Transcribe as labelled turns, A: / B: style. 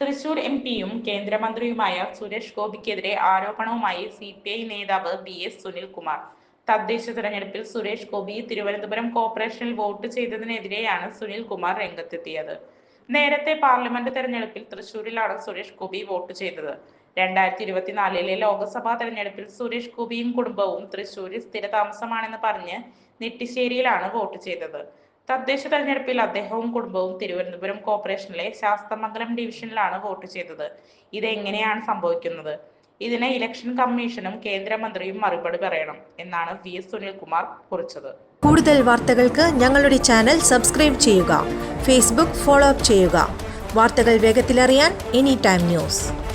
A: Thrissur M പിയും കേന്ദ്രമന്ത്രിയുമായ സുരേഷ് ഗോപിക്കെതിരെ ആരോപണവുമായി സി പി ഐ നേതാവ് ബി എസ് സുനിൽകുമാർ. തദ്ദേശ തെരഞ്ഞെടുപ്പിൽ സുരേഷ് ഗോപി തിരുവനന്തപുരം കോർപ്പറേഷനിൽ വോട്ട് ചെയ്തതിനെതിരെയാണ് സുനിൽകുമാർ രംഗത്തെത്തിയത്. നേരത്തെ പാർലമെന്റ് തെരഞ്ഞെടുപ്പിൽ തൃശൂരിലാണ് സുരേഷ് ഗോപി വോട്ട് ചെയ്തത്. രണ്ടായിരത്തി ഇരുപത്തിനാലിലെ ലോക്സഭാ തെരഞ്ഞെടുപ്പിൽ സുരേഷ് ഗോപിയും കുടുംബവും തൃശൂരിൽ സ്ഥിരതാമസമാണെന്ന് പറഞ്ഞ് നെട്ടിശ്ശേരിയിലാണ് വോട്ട് ചെയ്തത്. തദ്ദേശ തെരഞ്ഞെടുപ്പിൽ അദ്ദേഹവും കുടുംബവും തിരുവനന്തപുരം കോർപ്പറേഷനിലെ ശാസ്തമംഗലം ഡിവിഷനിലാണ് വോട്ട് ചെയ്തത്. ഇതെങ്ങനെയാണ് സംഭവിക്കുന്നത്? ഇതിന് ഇലക്ഷൻ കമ്മീഷനും കേന്ദ്രമന്ത്രിയും മറുപടി പറയണം എന്നാണ് വി എസ് സുനിൽകുമാർ കുറിച്ചത്.
B: കൂടുതൽ വാർത്തകൾക്ക് ഞങ്ങളുടെ ചാനൽ സബ്സ്ക്രൈബ് ചെയ്യുക ഫേസ്ബുക്ക് ഫോളോ അപ്പ് ചെയ്യുക. വാർത്തകൾ വേഗത്തിലറിയാൻ എനി ടൈം ന്യൂസ്.